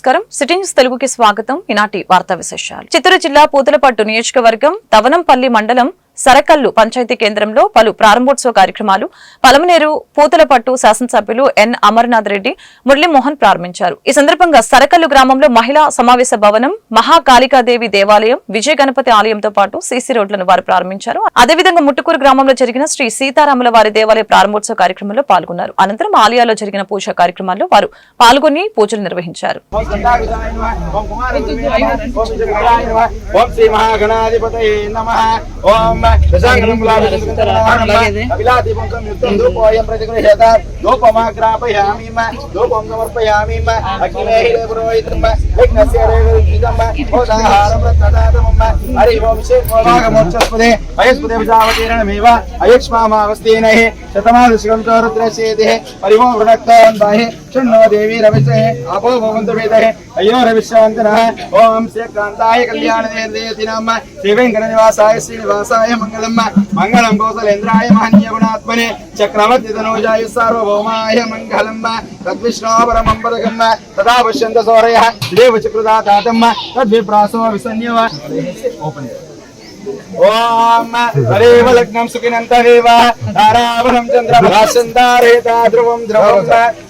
నమస్కారం. City news తెలుగుకి స్వాగతం. ఈనాటి వార్తా విశేషాలు. చిత్తూరు జిల్లా పూతలపట్టు నియోజకవర్గం తవనంపల్లి మండలం సరకల్లు పంచాయతీ కేంద్రంలో పలు ప్రారంభోత్సవ కార్యక్రమాలు. పలమనేరు పూతలపట్టు శాసనసభ్యులు ఎన్. అమర్నాథ్ రెడ్డి మురళీమోహన్ ప్రారంభించారు. ఈ సందర్భంగా సరకల్లు గ్రామంలో మహిళా సమావేశ భవనం మహాకాళికాదేవి దేవాలయం విజయ గణపతి ఆలయంతో పాటు సీసీ రోడ్లను వారు ప్రారంభించారు. అదేవిధంగా ముట్టుకూరు గ్రామంలో జరిగిన శ్రీ సీతారాముల వారి దేవాలయ ప్రారంభోత్సవ కార్యక్రమంలో పాల్గొన్నారు. అనంతరం ఆలయాల్లో జరిగిన పూజా కార్యక్రమాల్లో వారు పాల్గొని పూజలు నిర్వహించారు. ఓం శ్రీ మహాగణాధిపతయే నమః. ఓం दशङ्गलम्बलाभिलादिपुङ्कं प्रतिगृह्यत धूपमाग्रापयामि धूपं समर्पयामि अग्निमेहिले पुरोहितं यज्ञस्य भोजाहारं रत्नदातमं ओं शेषोभागमोक्षस्पदे अयस्पदे भुजावतीरणमेव अयक्ष्मामावस्तीनैः शतमादृशकन्तो కళ్యాణదేవతి మంగళమ్మ మంగళం కోసలేంద్రాయ మహనీయ చక్రవర్తి తనూజాయ సార్వభౌమాయ మంగళమ్మ తద్విష్ణోపరమం పదకం తదా పశ్యంత సౌరయ దేవ చక్రదాతాతం తద్విప్రాసో విసన్యవ ఓపెన్ ఓం హరేవ లగ్నం సుఖినంతరేవ తారావరం చంద్రభాసంతారేతా ధ్రువం ధ్రువం దీక్షాం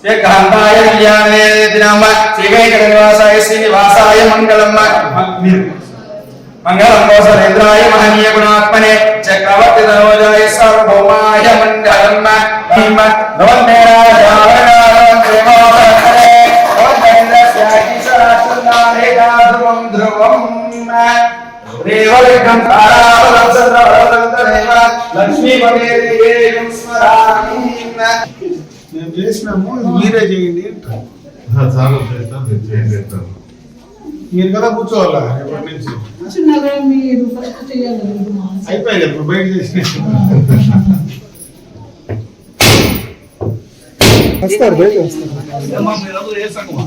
శ్రీకాంతాయ కళ్యాణే దినామ శ్రీకైక మహనీయ గుణాత్మనే చక్రవర్తి సార్వభౌమాయ ధ్రువం ధ్రువం రేవలికం తారావలం చంద్రవరంతరేవ లక్ష్మీపదే దేవేయం స్మరామి మేము చేసినాము మీరే చేయండి. చాలా చేస్తాం మీరు చేయండి. మీరు కదా కూర్చోవాలా ఎప్పటి నుంచి అయిపోయింది ఇప్పుడు బయట చేసిన వస్తారు బయట వస్తారు.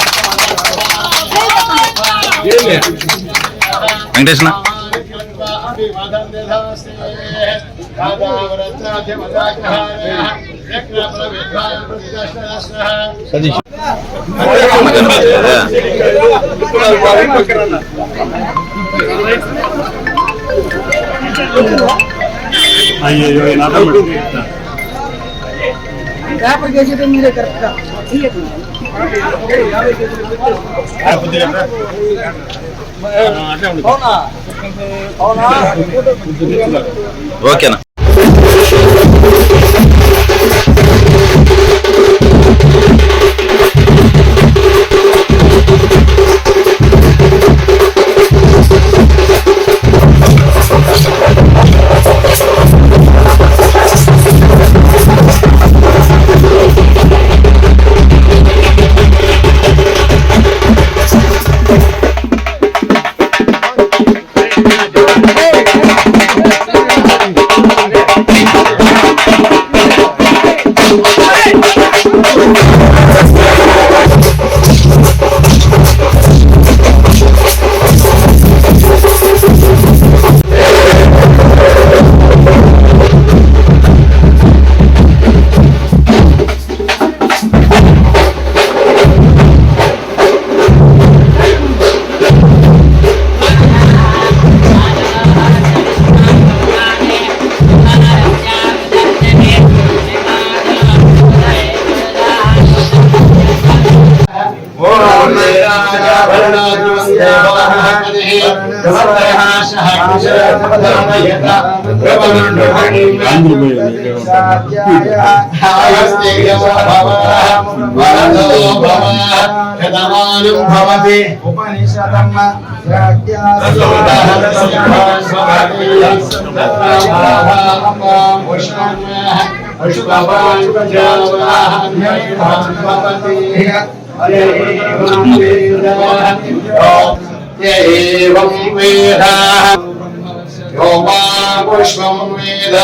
వెంకటేశ్వర అయ్యో పేపర్ చేసేది మీరే కరెక్ట్ ఓకేనా. భవతి ఉపనిషదమ్మ ఏం వేద యో మా పుష్పం వేద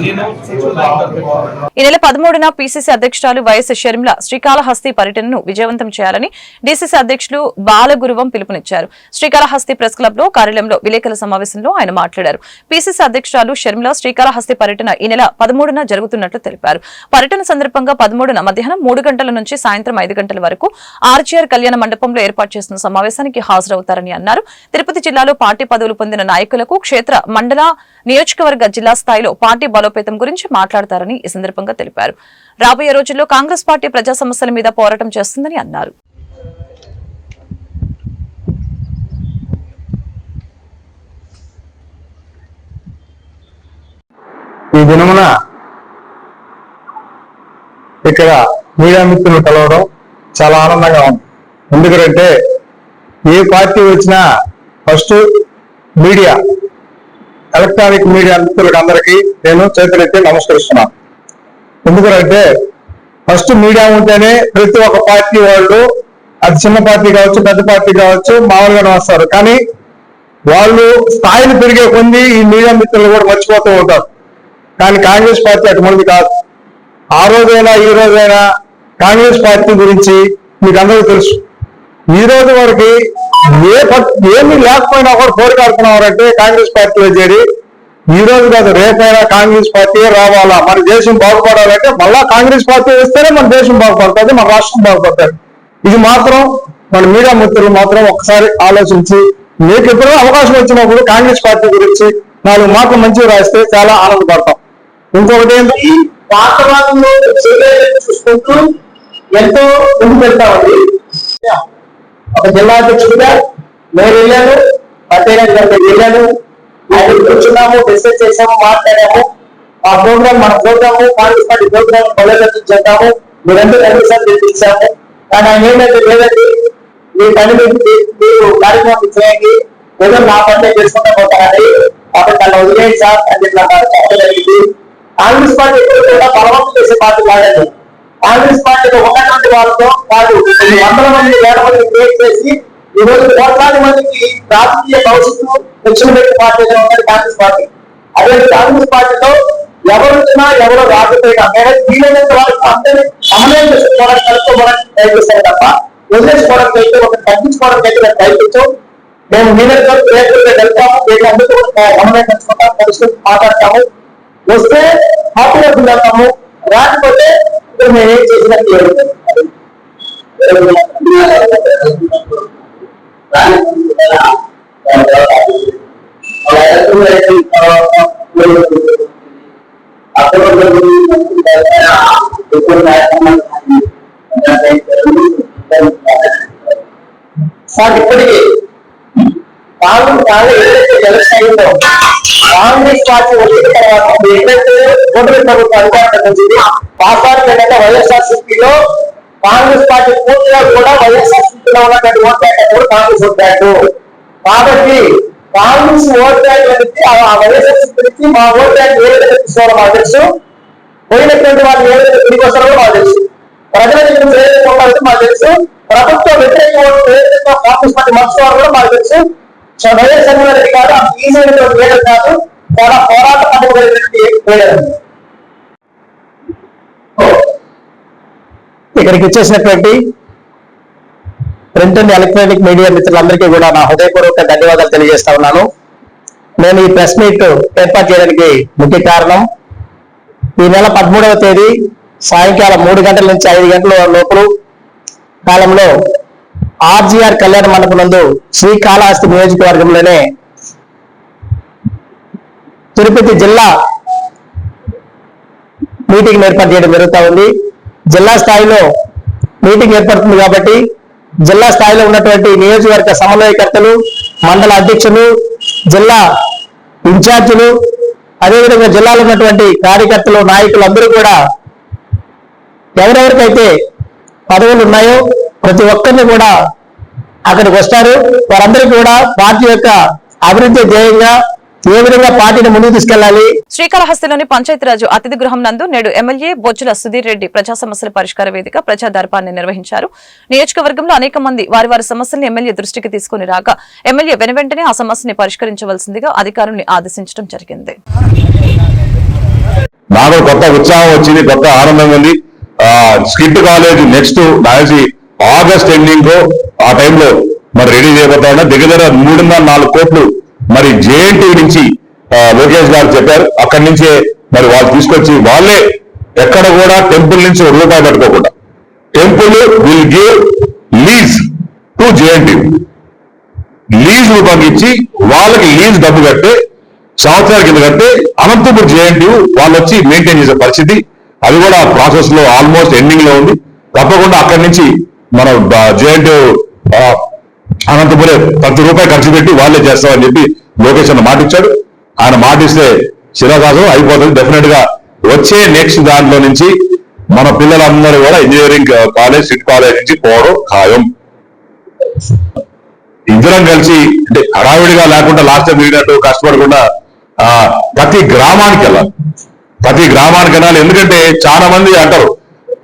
ఈ నెల పదమూడున పిసిసి అధ్యక్షురాలు వైఎస్ షర్మిల శ్రీకాళహస్తి పర్యటనను విజయవంతం చేయాలని డిసిసి అధ్యక్షులు బాలగురువం పిలుపునిచ్చారు. శ్రీకాళహస్తి ప్రెస్ క్లబ్లో కార్యాలయంలో విలేకరుల సమావేశంలో ఆయన మాట్లాడారు. పిసిసి అధ్యక్షురాలు షర్మిల శ్రీకాళహస్తి పర్యటన ఈ నెల పదమూడున జరుగుతున్నట్లు తెలిపారు. పర్యటన సందర్భంగా పదమూడున మధ్యాహ్నం మూడు గంటల నుంచి సాయంత్రం ఐదు గంటల వరకు ఆర్జీఆర్ కళ్యాణ మండపంలో ఏర్పాటు చేసిన సమావేశానికి హాజరవుతారని అన్నారు. తిరుపతి జిల్లాలో పార్టీ పదవులు పొందిన నాయకులకు క్షేత్ర మండల నియోజకవర్గ జిల్లా స్థాయిలో పార్టీ బలోపేతం గురించి మాట్లాడతారని ఈ సందర్భంగా తెలిపారు. రాబోయే రోజుల్లో కాంగ్రెస్ పార్టీ ప్రజా సమస్యల మీద పోరాటం చేస్తుందని అన్నారు. ఈ దినమున ఇక్కడ మీడియా మిత్రులు కలవడం చాలా ఆనందంగా ఉంది. ఎందుకంటే ఏ పార్టీ వచ్చినా ఫస్ట్ మీడియా ఎలక్ట్రానిక్ మీడియా మిత్రులకు అందరికీ నేను చేతులెత్తి నమస్కరిస్తున్నాను ఎందుకంటే ఫస్ట్ మీడియా ఉంటేనే ప్రతి ఒక్క పార్టీ వాళ్ళు అది చిన్న పార్టీ కావచ్చు పెద్ద పార్టీ కావచ్చు మామూలుగానే వస్తారు కానీ వాళ్ళు స్థాయిని పెరిగే కొంది ఈ మీడియా మిత్రులు కూడా మర్చిపోతూ ఉంటారు. కానీ కాంగ్రెస్ పార్టీ అటువంటిది కాదు. ఆ రోజైనా ఈ రోజైనా కాంగ్రెస్ పార్టీ గురించి మీకు అందరికీ తెలుసు. ఈ రోజు వరకు ఏ ప- ఏమీ లేకపోయినా కూడా అంటే కాంగ్రెస్ పార్టీలో చేరి ఈ రోజు కాదు రేపైనా కాంగ్రెస్ పార్టీ రావాలా? మన దేశం బాగుపడాలంటే మళ్ళా కాంగ్రెస్ పార్టీ వస్తేనే మన దేశం బాగుపడుతుంది మన రాష్ట్రం బాగుపడుతుంది. ఇది మాత్రం మన మీడియా మిత్రులు మాత్రం ఒకసారి ఆలోచించి మీకు ఎప్పుడైనా అవకాశం వచ్చినప్పుడు కాంగ్రెస్ పార్టీ గురించి నాలుగు మాటలు మంచిగా రాస్తే చాలా ఆనందపడతాం. ఇంకొకటి ఏంటి? వాస్తవాలను చూసుకుంటూ ఎంతో ముందు పెడతామండి ఒక జిల్లా అధ్యక్షుడిగా నేను వెళ్ళాను పట్టేన గారికి వెళ్ళాను. ఆయన కూర్చున్నాము డిస్కస్ చేసాము మాట్లాడాము. ఆ ప్రోగ్రామ్ మన ప్రోగ్రాము కాంగ్రెస్ పార్టీ ప్రోగ్రామ్ బలోపేతం చేద్దాము. మీరందరూ కనీసం తెప్పించాము కానీ ఆయన ఏమైతే లేదండి మీ పని మీరు కార్యక్రమం చేయండి. ఏదో నా పని చేసుకుంటా పోతానండి. కాబట్టి అలా వదిలేయండి సార్ అని చెప్పి నాకు కాంగ్రెస్ పార్టీ ఎప్పుడు కూడా బలవంతం చేసే పార్టీ కాదండి. కాంగ్రెస్ పార్టీలో ఉన్నటువంటి వాళ్ళతో కాదు కొన్ని వందల మంది వేల మంది క్రియేట్ చేసి ఈ రోజు కోట్లాది మందికి రాజకీయ భవిష్యత్తు దక్షిణ వ్యక్తి పార్టీగా ఉన్నది కాంగ్రెస్ పార్టీ అదే కాంగ్రెస్ పార్టీలో ఎవరున్నా ఎవరు రాకపోయినా లేదా వీలైనంత వరకు అందరినీ సమన్వయం చేసుకోవడానికి కలుపుకోవడానికి ప్రయత్నిస్తారు తప్ప వదిలేసుకోవడానికి అయితే ఒక తగ్గించుకోవడానికి అయితే మేము ప్రయత్నించు మేము వీలైనంత ప్రయత్నంగా వెళ్తాము వీళ్ళందరూ కూడా సమన్వయం చేసుకుంటాం కలిసి మాట్లాడతాము వస్తే హ్యాపీగా ఫీల్ అవుతాము రాకపోతే ఇప్పుడు మేము ఏం చేసినట్టు లేదు. సార్ ఇప్పటికీ కాంగ్రెస్ కాంగ్రెస్ ఏదైతే ఎలక్షన్ అయిందో కాంగ్రెస్ పార్టీ వచ్చిన తర్వాత ఏదైతే కూటమి ప్రభుత్వం అధికారంలోకి వచ్చింది ఆ ఏంటంటే వైఎస్ఆర్ సిపిలో కాంగ్రెస్ పార్టీ పూర్తిగా కూడా వైఎస్ఆర్ సిపిలో ఉన్నటువంటి ఓట్ బ్యాంక్ కూడా కాంగ్రెస్ ఓట్ బ్యాంక్. కాబట్టి కాంగ్రెస్ ఓట్ బ్యాంక్ అనేది ఆ వైఎస్ఆర్ సిపి మా ఓట్ బ్యాంక్ ఏ విధంగా తీసుకోవాలో మాకు తెలుసు. పోయినటువంటి వాళ్ళు ఏ విధంగా తిరిగి వస్తారో మాకు తెలుసు. ప్రజల నుంచి ఏదైతే ఉండాలో మాకు తెలుసు. ప్రభుత్వ వ్యతిరేక ఓట్లు ఏదైతే కాంగ్రెస్ పార్టీ మార్చుకోవాలో కూడా మాకు తెలుసు. సో వైఎస్ జగన్మోహన్ రెడ్డి గారు అంత ఈజీ కాదు చాలా పోరాట పండుగ లీడర్ ఇక్కడికి ఇచ్చేసినటువంటి ప్రింట్ అండ్ ఎలక్ట్రానిక్ మీడియా మిత్రులందరికీ కూడా నా హృదయపూర్వక ధన్యవాదాలు తెలియజేస్తా ఉన్నాను. నేను ఈ ప్రెస్ మీట్ ఏర్పాటు చేయడానికి ముఖ్య కారణం ఈ నెల పదమూడవ తేదీ సాయంకాలం మూడు గంటల నుంచి ఐదు గంటల లోపల కాలంలో ఆర్జీఆర్ కళ్యాణ మండపం నందు శ్రీకాళహస్తి నియోజకవర్గంలోనే తిరుపతి జిల్లా మీటింగ్ ఏర్పాటు చేయడం జరుగుతూ ఉంది. జిల్లా స్థాయిలో మీటింగ్ ఏర్పడుతుంది కాబట్టి జిల్లా స్థాయిలో ఉన్నటువంటి నియోజకవర్గ సమన్వయకర్తలు మండల అధ్యక్షులు జిల్లా ఇన్ఛార్జీలు అదేవిధంగా జిల్లాలో ఉన్నటువంటి కార్యకర్తలు నాయకులు అందరూ కూడా ఎవరెవరికైతే పదవులు ఉన్నాయో ప్రతి ఒక్కరిని కూడా అక్కడికి వస్తారు. వారందరికీ కూడా పార్టీ యొక్క అభివృద్ధి ధ్యేయంగా ఏ విధంగా పార్టీని ముందుకు తీసుకెళ్ళాలి శ్రీకాళహస్తిలోని పంచాయతీరాజు అతిథి గృహం నందు నేడు ఎమ్మెల్యే బొజ్జుల సుధీర్ రెడ్డి ప్రజా సమస్యల పరిష్కార వేదిక ప్రజా దర్బార్ని నిర్వహించారు. నియోజకవర్గంలో అనేక మంది వారి వారి సమస్యల్ని ఎమ్మెల్యే దృష్టికి తీసుకుని రాగా ఎమ్మెల్యే వెనువెంటనే ఆ సమస్యని పరిష్కరించవలసిందిగా అధికారుల్ని ఆదేశించడం జరిగింది. నాకు కొత్త ఉత్సాహం వచ్చింది కొత్త ఆనందం ఉంది. ఆ skit college next August ending ఆ టైంలో మరి రెడీ చేయబోతా ఉన్నా దగ్గర దగ్గర మూడున్నర నాలుగు కోట్లు మరి జేఎన్టీ నుంచి లోకేష్ గారు చెప్పారు. అక్కడి నుంచే మరి వాళ్ళు తీసుకొచ్చి వాళ్ళే ఎక్కడ కూడా టెంపుల్ నుంచి ఒక రూపాయి పెట్టుకోకుండా temple will give lease to JNT. Lease రూపొందించి ఇచ్చి వాళ్ళకి లీజ్ డబ్బు కట్టే సంవత్సరాల కింద కడితే అనంతపురం జేఎన్టీ వాళ్ళు వచ్చి మెయింటైన్ చేసే పరిస్థితి. అది కూడా ప్రాసెస్లో ఆల్మోస్ట్ ఎండింగ్లో ఉంది. తప్పకుండా అక్కడి నుంచి మన జేఎన్టీ అనంతపురే ప్రతి రూపాయి ఖర్చు పెట్టి వాళ్ళే చేస్తామని చెప్పి లోకేష్ అన్న మాట ఇచ్చాడు. ఆయన మాట ఇస్తే అయిపోతుంది. డెఫినెట్గా వచ్చే నెక్స్ట్ దాంట్లో నుంచి మన పిల్లలందరూ కూడా ఇంజనీరింగ్ కాలేజ్ సిట్ కాలేజ్ నుంచి పోవడం ఖాయం. ఇద్దరం కలిసి అంటే హడావిడిగా లేకుండా లాస్ట్ టైం తిరిగినట్టు కష్టపడకుండా ఆ, ప్రతి గ్రామానికి వెళ్ళాలి. ప్రతి గ్రామానికి వెళ్ళాలి. ఎందుకంటే చాలా మంది అంటారు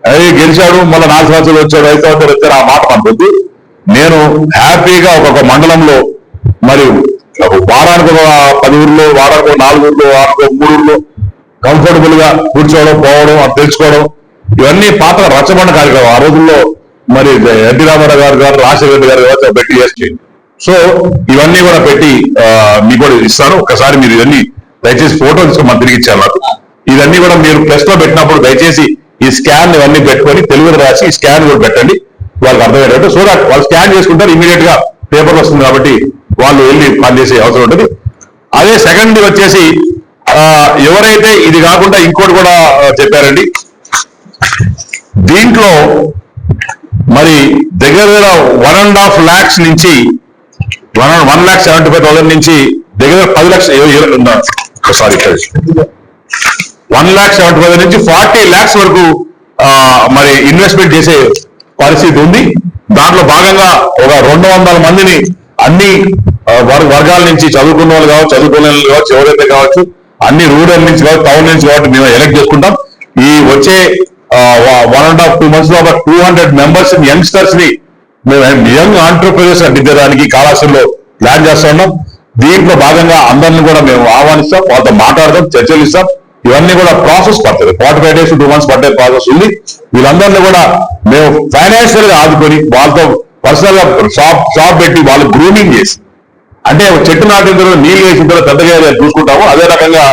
అదే గెలిచాడు మళ్ళీ నాలుగు సంవత్సరాలు వచ్చాడు ఐదు సంవత్సరాలు వచ్చాడు ఆ మాట పంపొద్దు నేను హ్యాపీగా ఒక్కొక్క మండలంలో మరి ఒక వారానికి ఒక పది ఊర్లో వారానికి ఒక నాలుగు ఊర్లో వారానికి మూడు ఊర్లో కంఫర్టబుల్గా కూర్చోవడం పోవడం అది తెలుసుకోవడం ఇవన్నీ పాత రచ్చబండ కార్యక్రమం. ఆ రోజుల్లో మరి ఎన్టీ రామారావు గారు గారు రాజశేఖర రెడ్డి గారు గారు పెట్టి చేసి సో ఇవన్నీ కూడా పెట్టి మీకు కూడా ఇస్తాను. ఒకసారి మీరు ఇవన్నీ దయచేసి ఫోటో తీసుకొని మనం తిరిగి ఇచ్చారు నాకు. ఇవన్నీ కూడా మీరు ప్రెస్లో పెట్టినప్పుడు దయచేసి ఈ స్కాన్ ఇవన్నీ పెట్టుకొని తెలుగులో రాసి ఈ స్కాన్ కూడా పెట్టండి. వాళ్ళకి అర్థమయ్యేటట్టు సో దాట్ వాళ్ళు స్కాన్ చేసుకుంటారు ఇమీడియట్గా పేపర్ వస్తుంది కాబట్టి వాళ్ళు వెళ్ళి పనిచేసే అవసరం ఉంటుంది. అదే సెకండ్ వచ్చేసి ఎవరైతే ఇది కాకుండా ఇంకోటి కూడా చెప్పారండి. దీంట్లో మరి దగ్గర దగ్గర వన్ అండ్ హాఫ్ ల్యాక్స్ నుంచి one one lakh seventy five thousand నుంచి దగ్గర దగ్గర పది లక్షలు sorry one lakh seventy five నుంచి ఫార్టీ ల్యాక్స్ వరకు మరి ఇన్వెస్ట్మెంట్ చేసే పరిస్థితి ఉంది. దాంట్లో భాగంగా ఒక రెండు వందల మందిని అన్ని వర్గాల నుంచి చదువుకున్న వాళ్ళు కావచ్చు చదువుకునే వాళ్ళు కావచ్చు ఎవరైతే కావచ్చు అన్ని రూరల్ నుంచి కావచ్చు టౌన్ నుంచి కాబట్టి మేము ఎలక్ట్ చేసుకుంటాం. ఈ వచ్చే వన్ అండ్ హాఫ్ టూ మంత్స్లో ఒక టూ హండ్రెడ్ మెంబర్స్ యంగ్స్టర్స్ని మేము యంగ్ ఆంటర్ప్రినర్స్ దిద్దడానికి కళాశాలలో ప్లాన్ చేస్తా ఉన్నాం. దీంట్లో భాగంగా అందరిని కూడా మేము ఆహ్వానిస్తాం వాళ్ళతో మాట్లాడదాం చర్చలు ఇస్తాం. ఇవన్నీ కూడా ప్రాసెస్ పడుతుంది forty five days two months పట్టే ప్రాసెస్ ఉంది. వీళ్ళందరినీ కూడా మేము ఫైనాన్షియల్గా ఆదుకొని వాళ్ళతో పర్సనల్గా షాప్ షాప్ పెట్టి వాళ్ళు గ్రూమింగ్ చేసి అంటే చెట్టు నాటిన తర్వాత నీళ్ళు వేసిన తర్వాత పెద్దగా చూసుకుంటాము అదే రకంగా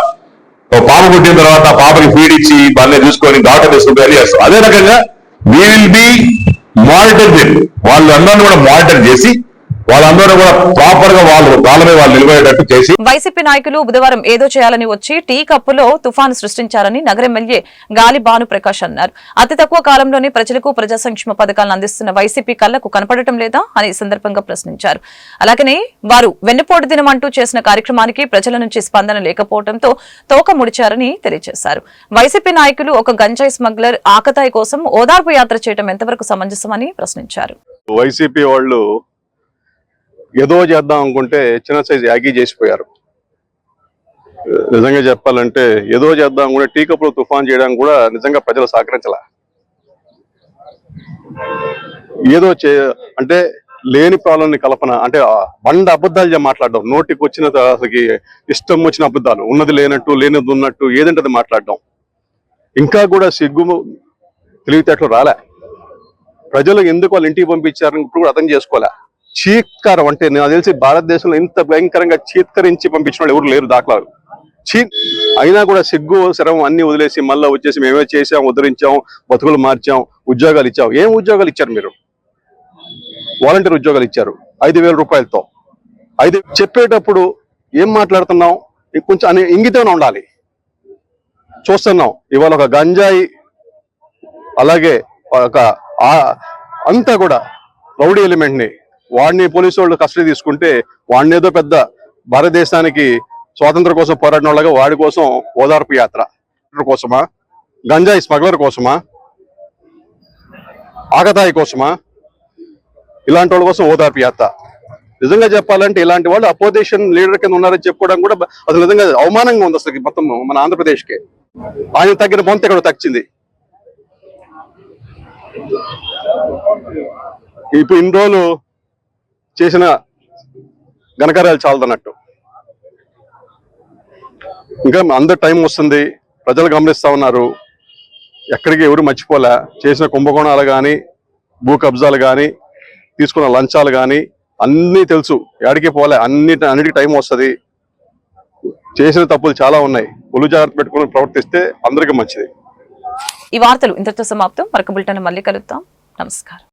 పాప పుట్టిన తర్వాత పాపకి ఫీడ్ ఇచ్చి వాళ్ళని చూసుకొని డాక్టర్ తీసుకుంటే అన్ని చేస్తాం అదే రకంగా we will be monitor them వాళ్ళందరినీ కూడా మానిటర్ చేసి వాళ్ళందరూ కూడా ప్రాపర్గా వాళ్ళు వాళ్ళ మీద వాళ్ళు నిలబడేటట్టు చేసి వైసీపీ నాయకులు బుధవారం ఏదో చేయాలని వచ్చి టీ కప్పులో తుఫాను సృష్టించారని నగర ఎమ్మెల్యే గాలి భానుప్రకాష్ అన్నారు. అతి తక్కువ కాలంలోనే ప్రజలకు ప్రజా సంక్షేమ పథకాలను అందిస్తున్న వైసీపీ కళ్ళకు కనపడటం లేదా అని సందర్భంగా ప్రశ్నించారు. అలాగనే వారు వెన్నుపోటు దినం అంటూ చేసిన కార్యక్రమానికి ప్రజల నుంచి స్పందన లేకపోవడంతో తోక ముడిచారని తెలియజేశారు. వైసీపీ నాయకులు ఒక గంజాయి స్మగ్లర్ ఆకతాయి కోసం ఓదార్పు యాత్ర చేయడం ఎంతవరకు సమంజసమని ప్రశ్నించారు. వైసీపీ వాళ్ళు ఏదో చేద్దాం అనుకుంటే చిన్న సైజు యాగీ చేసిపోయారు. నిజంగా చెప్పాలంటే ఏదో చేద్దాం అనుకుంటే టీ కప్పులు తుఫాన్ చేయడానికి కూడా నిజంగా ప్రజలు సహకరించాల. ఏదో చే అంటే లేని ప్రాబ్లం కల్పన అంటే బండ అబద్ధాలు మాట్లాడడం నోటికి వచ్చిన అసలుకి ఇష్టం వచ్చిన అబద్ధాలు ఉన్నది లేనట్టు లేనిది ఉన్నట్టు ఏదంటే అది మాట్లాడడం. ఇంకా కూడా సిగ్గు తెలివితేటలు రాలే. ప్రజలు ఎందుకు వాళ్ళు ఇంటికి పంపించారని ఇప్పుడు కూడా అర్థం చేసుకోలే. చీత్కారం అంటే నాకు తెలిసి భారతదేశంలో ఇంత భయంకరంగా చీత్కరించి పంపించిన వాళ్ళు ఎవరు లేరు దాఖలాలు. చీ అయినా కూడా సిగ్గు శరం అన్ని వదిలేసి మళ్ళీ వచ్చేసి మేమే చేసాం ఉద్ధరించాం బతుకులు మార్చాం ఉద్యోగాలు ఇచ్చాం. ఏం ఉద్యోగాలు ఇచ్చారు మీరు? వాలంటీర్ ఉద్యోగాలు ఇచ్చారు. ఐదు వేల రూపాయలతో. ఐదు చెప్పేటప్పుడు ఏం మాట్లాడుతున్నాం? కొంచెం అనే ఇంగితం ఉండాలి. చూస్తున్నాం. ఇవాళ ఒక గంజాయి అలాగే ఒక ఆ- అంతా కూడా రౌడీ ఎలిమెంట్ని వాడిని పోలీసు వాళ్ళు కస్టడీ తీసుకుంటే వాడిని ఏదో పెద్ద భారతదేశానికి స్వాతంత్రం కోసం పోరాడిన వాళ్ళగా వాడి కోసం ఓదార్పు యాత్ర కోసమా? గంజాయి స్మగ్లర్ కోసమా? ఆగతాయి కోసమా? ఇలాంటి వాళ్ళ కోసం ఓదార్పు యాత్ర. నిజంగా చెప్పాలంటే ఇలాంటి వాళ్ళు అపోజిషన్ లీడర్ కింద ఉన్నారని చెప్పుకోవడం కూడా అసలు నిజంగా అవమానంగా ఉంది అసలు మొత్తం మన ఆంధ్రప్రదేశ్కి. ఆయన తగ్గిన బొంత ఇక్కడ తగ్గింది. ఇప్పుడు ఇన్ని రోజులు చేసిన ఘనకార్యాలు చాలదన్నట్టు. ఇంకా అందరు టైం వస్తుంది ప్రజలు గమనిస్తా ఉన్నారు. ఎక్కడికి ఎవరు మర్చిపోలే. చేసిన కుంభకోణాలు కానీ భూ కబ్జాలు కానీ తీసుకున్న లంచాలు కానీ అన్నీ తెలుసు. ఎక్కడికి పోలే అన్ని అన్నిటికీ టైం వస్తుంది. చేసిన తప్పులు చాలా ఉన్నాయి. ఒళ్ళు జాగ్రత్త పెట్టుకుని ప్రవర్తిస్తే అందరికీ మంచిది. ఈ వార్తలు ఇంతటితో సమాప్తం. మరొక బులెటిన్ మళ్ళీ కలుద్దాం. నమస్కారం.